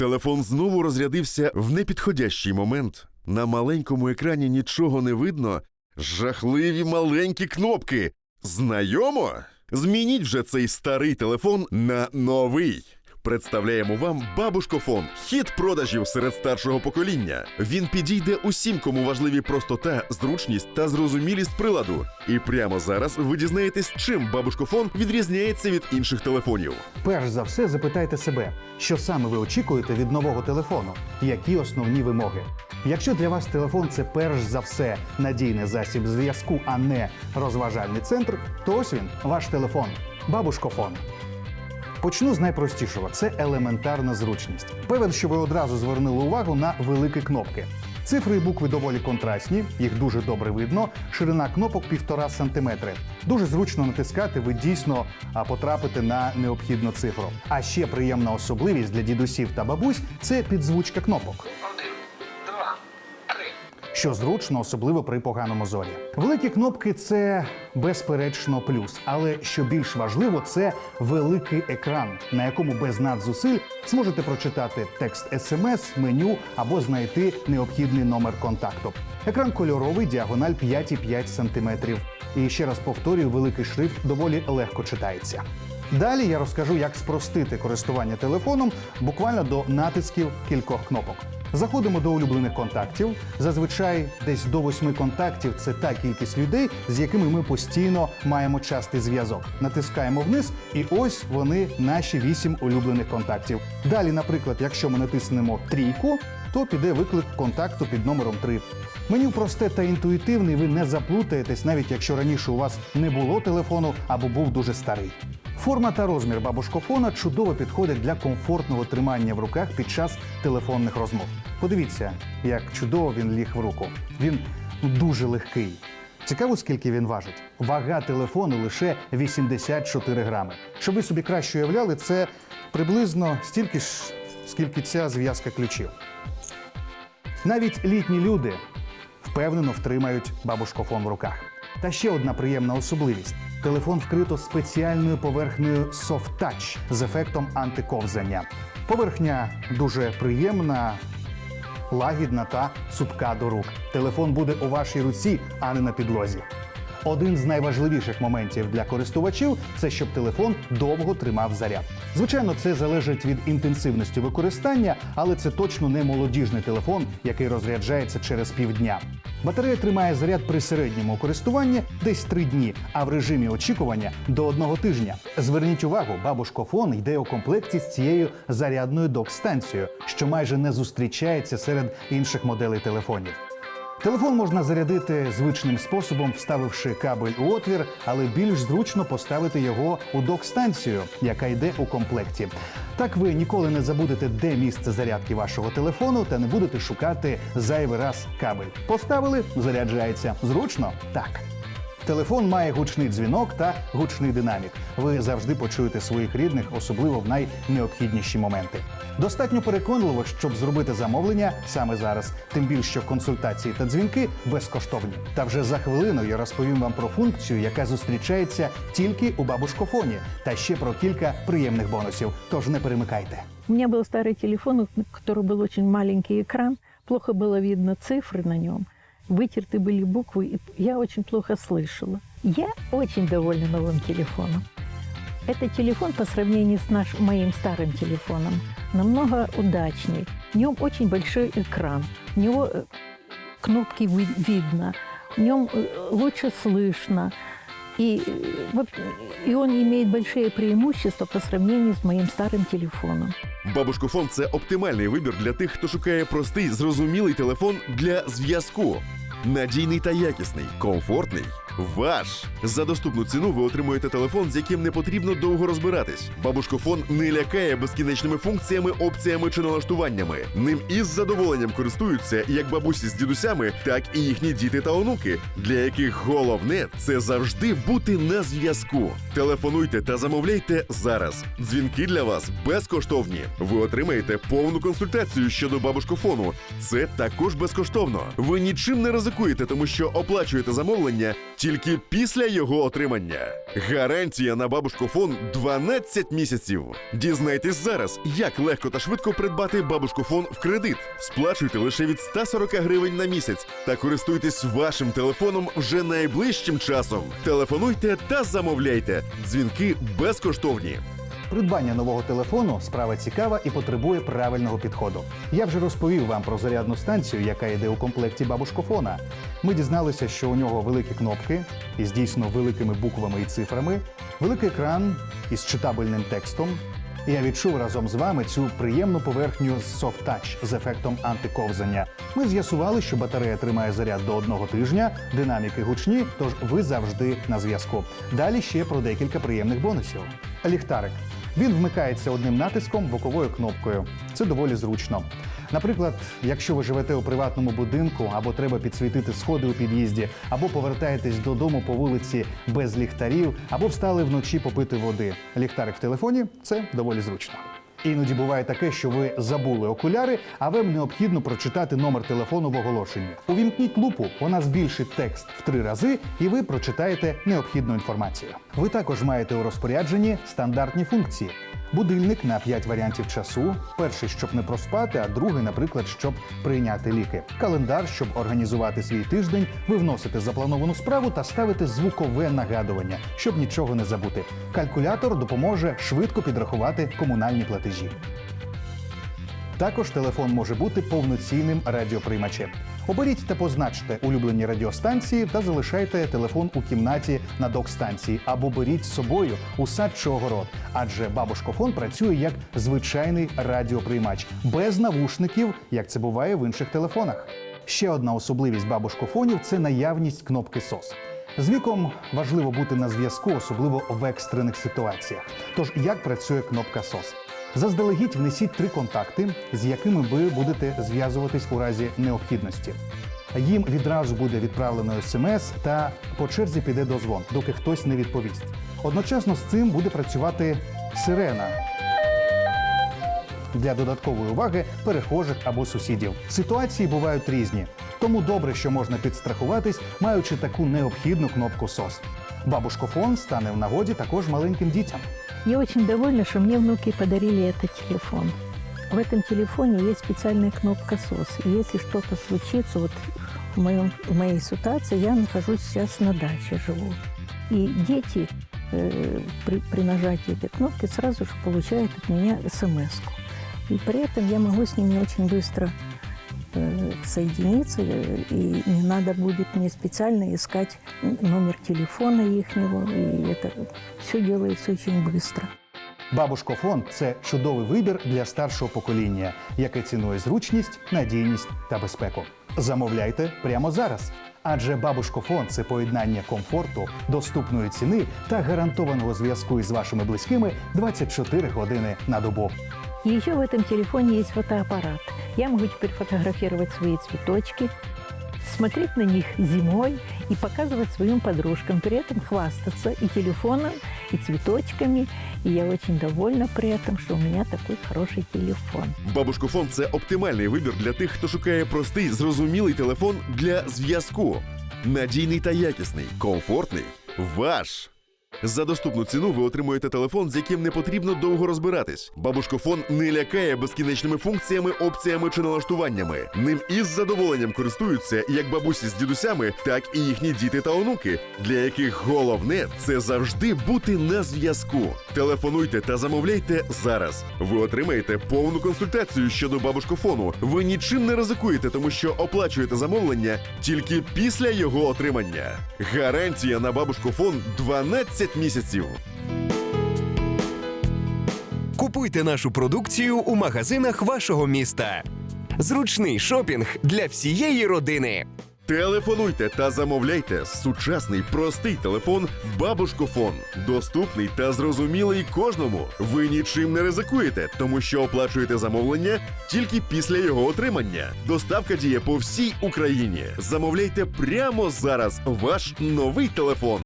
Телефон знову розрядився в непідходящий момент. На маленькому екрані нічого не видно. Жахливі маленькі кнопки. Знайомо? Змініть вже цей старий телефон на новий. Представляємо вам бабушкофон, хіт продажів серед старшого покоління. Він підійде усім, кому важливі простота, зручність та зрозумілість приладу. І прямо зараз ви дізнаєтесь, чим бабушкофон відрізняється від інших телефонів. Перш за все, запитайте себе, що саме ви очікуєте від нового телефону, які основні вимоги. Якщо для вас телефон це перш за все надійний засіб зв'язку, а не розважальний центр, то ось він, ваш телефон, бабушкофон. Почну з найпростішого це елементарна зручність. Певен, що ви одразу звернули увагу на великі кнопки. Цифри і букви доволі контрастні, їх дуже добре видно. Ширина кнопок 1,5 см. Дуже зручно натискати, ви дійсно потрапите на необхідну цифру. А ще приємна особливість для дідусів та бабусь це підзвучка кнопок що зручно, особливо при поганому зорі. Великі кнопки це безперечно плюс, але що більш важливо, це великий екран, на якому без надзусиль зможете прочитати текст смс, меню або знайти необхідний номер контакту. Екран кольоровий, діагональ 5,5 см. І ще раз повторюю, великий шрифт доволі легко читається. Далі я розкажу, як спростити користування телефоном буквально до натисків кількох кнопок. Заходимо до улюблених контактів. Зазвичай десь до восьми контактів це та кількість людей, з якими ми постійно маємо частий зв'язок. Натискаємо вниз, і ось вони наші вісім улюблених контактів. Далі, наприклад, якщо ми натиснемо трійку, то піде виклик контакту під номером 3. Меню просте та інтуїтивне, ви не заплутаєтесь, навіть якщо раніше у вас не було телефону або був дуже старий. Форма та розмір бабушкофона чудово підходять для комфортного тримання в руках під час телефонних розмов. Подивіться, як чудово він ліг в руку. Він дуже легкий. Цікаво, скільки він важить. Вага телефону лише 84 грами. Щоб ви собі краще уявляли, це приблизно стільки ж, скільки ця зв'язка ключів. Навіть літні люди впевнено втримають бабушкофон в руках. Та ще одна приємна особливість: телефон вкрито спеціальною поверхнею Soft Touch з ефектом антиковзання. Поверхня дуже приємна, лагідна та цупка до рук. Телефон буде у вашій руці, а не на підлозі. Один з найважливіших моментів для користувачів це щоб телефон довго тримав заряд. Звичайно, це залежить від інтенсивності використання, але це точно не молодіжний телефон, який розряджається через півдня. Батарея тримає заряд при середньому користуванні десь 3 дні, а в режимі очікування до одного тижня. Зверніть увагу, бабушкофон йде у комплекті з цією зарядною док-станцією, що майже не зустрічається серед інших моделей телефонів. Телефон можна зарядити звичним способом, вставивши кабель у отвір, але більш зручно поставити його у док-станцію, яка йде у комплекті. Так ви ніколи не забудете, де місце зарядки вашого телефону, та не будете шукати зайвий раз кабель. Поставили, заряджається. Зручно? Так. Телефон має гучний дзвінок та гучний динамік. Ви завжди почуєте своїх рідних, особливо в найнеобхідніші моменти. Достатньо переконливо, щоб зробити замовлення саме зараз. Тим більше що консультації та дзвінки безкоштовні. Та вже за хвилину я розповім вам про функцію, яка зустрічається тільки у бабушкофоні, та ще про кілька приємних бонусів. Тож не перемикайте. У меня был старый телефон, у которого был очень маленький экран, плохо было видно цифры на нем, вытерты были буквы, и я очень плохо слышала. Я очень довольна новым телефоном. Этот телефон по сравнению с наш, моим старым телефоном намного удачней. В нем очень большой экран, в него э, кнопки ви- видно, в нем э, лучше слышно. И, э, вот, и он имеет большие преимущества по сравнению с моим старым телефоном. Бабушкофон це оптимальний вибір для тих, хто шукає простий, зрозумілий телефон для зв'язку. Надійний та якісний, комфортний. Ваш за доступну ціну ви отримуєте телефон, з яким не потрібно довго розбиратись. Бабушкофон не лякає безкінечними функціями, опціями чи налаштуваннями. Ним із задоволенням користуються як бабусі з дідусями, так і їхні діти та онуки, для яких головне це завжди бути на зв'язку. Телефонуйте та замовляйте зараз. Дзвінки для вас безкоштовні. Ви отримаєте повну консультацію щодо бабушкофону. Це також безкоштовно. Ви нічим не ризикуєте ризикуєте, тому що оплачуєте замовлення тільки після його отримання. Гарантія на бабушкофон 12 місяців. Дізнайтесь зараз, як легко та швидко придбати бабушкофон в кредит. Сплачуйте лише від 140 гривень на місяць та користуйтесь вашим телефоном вже найближчим часом. Телефонуйте та замовляйте. Дзвінки безкоштовні. Придбання нового телефону справа цікава і потребує правильного підходу. Я вже розповів вам про зарядну станцію, яка йде у комплекті бабушкофона. Ми дізналися, що у нього великі кнопки із дійсно великими буквами і цифрами, великий екран із читабельним текстом. Я відчув разом з вами цю приємну поверхню з Soft Touch з ефектом антиковзання. Ми з'ясували, що батарея тримає заряд до одного тижня, динаміки гучні, тож ви завжди на зв'язку. Далі ще про декілька приємних бонусів. Ліхтарик. Він вмикається одним натиском боковою кнопкою. Це доволі зручно. Наприклад, якщо ви живете у приватному будинку, або треба підсвітити сходи у під'їзді, або повертаєтесь додому по вулиці без ліхтарів, або встали вночі попити води. Ліхтарик в телефоні це доволі зручно. Іноді буває таке, що ви забули окуляри, а вам необхідно прочитати номер телефону в оголошенні. Увімкніть лупу, вона збільшить текст в три рази, і ви прочитаєте необхідну інформацію. Ви також маєте у розпорядженні стандартні функції. Будильник на 5 варіантів часу. Перший, щоб не проспати, а другий, наприклад, щоб прийняти ліки. Календар, щоб організувати свій тиждень, ви вносите заплановану справу та ставите звукове нагадування, щоб нічого не забути. Калькулятор допоможе швидко підрахувати комунальні платежі. Також телефон може бути повноцінним радіоприймачем. Оберіть та позначте улюблені радіостанції та залишайте телефон у кімнаті на док-станції або беріть з собою у сад чи огород, адже бабушкофон працює як звичайний радіоприймач без навушників, як це буває в інших телефонах. Ще одна особливість бабушкофонів це наявність кнопки SOS. З віком важливо бути на зв'язку, особливо в екстрених ситуаціях. Тож як працює кнопка SOS? Заздалегідь внесіть три контакти, з якими ви будете зв'язуватись у разі необхідності. Їм відразу буде відправлено смс та по черзі піде дозвон, доки хтось не відповість. Одночасно з цим буде працювати сирена для додаткової уваги перехожих або сусідів. Ситуації бувають різні, тому добре, що можна підстрахуватись, маючи таку необхідну кнопку SOS. Бабушкофон стане в нагоді також маленьким дітям. Я очень довольна, что мне внуки подарили этот телефон. В этом телефоне есть специальная кнопка SOS. И если что-то случится, вот в, моем, в моей ситуации, я нахожусь сейчас на даче, живу. И дети э, при, при нажатии этой кнопки сразу же получают от меня смс -ку. И при этом я могу с ними очень быстро э, соединиться, э, и не надо будет мне специально искать номер телефона ихнего, и это все делается очень быстро. Бабушкофон це чудовий вибір для старшого покоління, яке цінує зручність, надійність та безпеку. Замовляйте прямо зараз. Адже бабушкофон це поєднання комфорту, доступної ціни та гарантованого зв'язку із вашими близькими 24 години на добу. И еще в этом телефоне есть фотоаппарат. Я могу теперь фотографировать свои цветочки, смотреть на них зимой и показывать своим подружкам, при этом хвастаться и телефоном, и цветочками. И я очень довольна при этом, что у меня такой хороший телефон. Бабушкофон це оптимальний вибір для тих, хто шукає простий, зрозумілий телефон для зв'язку. Надійний та якісний, комфортний, ваш. За доступну ціну ви отримуєте телефон, з яким не потрібно довго розбиратись. Бабушкофон не лякає безкінечними функціями, опціями чи налаштуваннями. Ним із задоволенням користуються як бабусі з дідусями, так і їхні діти та онуки, для яких головне це завжди бути на зв'язку. Телефонуйте та замовляйте зараз. Ви отримаєте повну консультацію щодо бабушкофону. Ви нічим не ризикуєте, тому що оплачуєте замовлення тільки після його отримання. Гарантія на бабушкофон 12 місяців. Купуйте нашу продукцію у магазинах вашого міста. Зручний шопінг для всієї родини. Телефонуйте та замовляйте сучасний простий телефон Бабушкофон. Доступний та зрозумілий кожному. Ви нічим не ризикуєте, тому що оплачуєте замовлення тільки після його отримання. Доставка діє по всій Україні. Замовляйте прямо зараз ваш новий телефон.